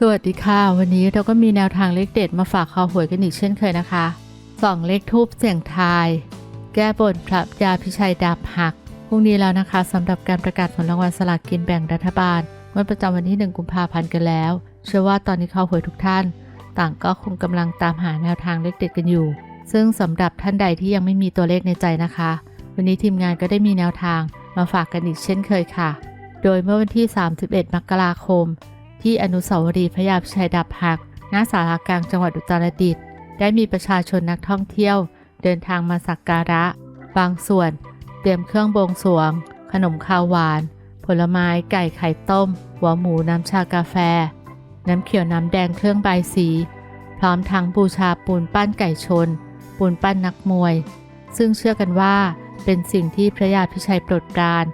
สวัสดีค่ะ วันนี้เราก็มีแนวทางเลขเด็ดมาฝากคอหวยกันอีกเช่นเคยนะคะส่องเลขทูบเสี่ยงทาย แก้บนพระยาพิชัยดาบหักพรุ่งนี้แล้วนะคะสำหรับการประกาศผลรางวัลสลากกินแบ่งรัฐบาลงวดประจำวันที่ 1 กุมภาพันธ์กันแล้ว เชื่อว่าตอนนี้คอหวยทุกท่าน ต่างก็คงกำลังตามหาแนวทางเลขเด็ดกันอยู่ ซึ่งสำหรับท่านใดที่ยังไม่มีตัวเลขในใจนะคะ วันนี้ทีมงานก็ได้มีแนวทางมาฝากกันอีกเช่นเคยค่ะ โดยเมื่อวันที่ 31 มกราคม ที่อนุสาวรีย์พระยาพชัยดาบหัก ณ สารากลางจังหวัดอุตรดิตถ์ ได้มีประชาชนนักท่องเที่ยว เดินทางมาสักการะ บางส่วน เตรียมเครื่องบวงสรวง ขนมข้าวหวาน ผลไม้ ไก่ไข่ต้ม หัวหมูน้ำชากาแฟ น้ำเขียวน้ำแดงเครื่องใบสี พร้อมทั้งบูชาปูนปั้นไก่ชน ปูนปั้นนักมวย ซึ่งเชื่อกันว่าเป็นสิ่งที่พระยาพิชัยโปรดปราน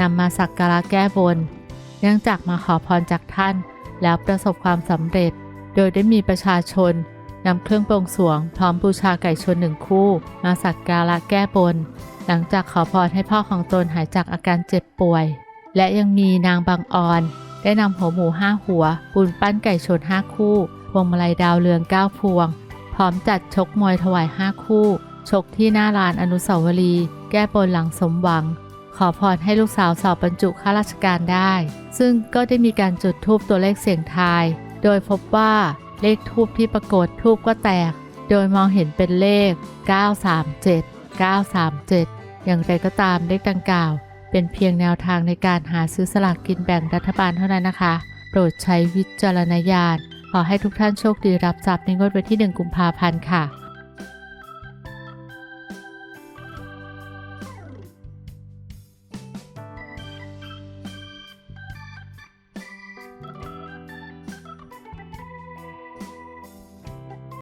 นำมาสักการะแก้บน เนื่องจากมาขอพรจากท่าน แล้วประสบความสำเร็จ โดยได้มีประชาชนนำเครื่องบวงสวง พร้อมบูชาไก่ชนหนึ่งคู่ มาสักการะแก้บน หลังจากขอพรให้พ่อของตนหายจากอาการเจ็บป่วย และยังมีนางบางออน ได้นำหัวหมูห้าหัว ปูนปั้นไก่ชนห้าคู่ พวงมาลัยดาวเรืองเก้าพวง พร้อมจัดชกมวยถวายห้าคู่ ชกที่หน้าลานอนุสาวรีย์แก้บนหลังสมหวัง ขอพรให้ลูกสาวสอบบรรจุข้าราชการได้ ซึ่งก็ได้มีการจุดทูปตัวเลขเสียงทาย โดยพบว่าเลขทูปที่ปรากฏทูปก็แตก โดยมองเห็นเป็นเลข 937 937 อย่างไรก็ตามเลขดังกล่าว เป็นเพียงแนวทางในการหาซื้อสลากกินแบ่งรัฐบาลเท่านั้นนะคะ โปรดใช้วิจารณญาณ ขอให้ทุกท่านโชคดีรับทรัพย์ในงวดวันที่ 1 กุมภาพันธ์ค่ะ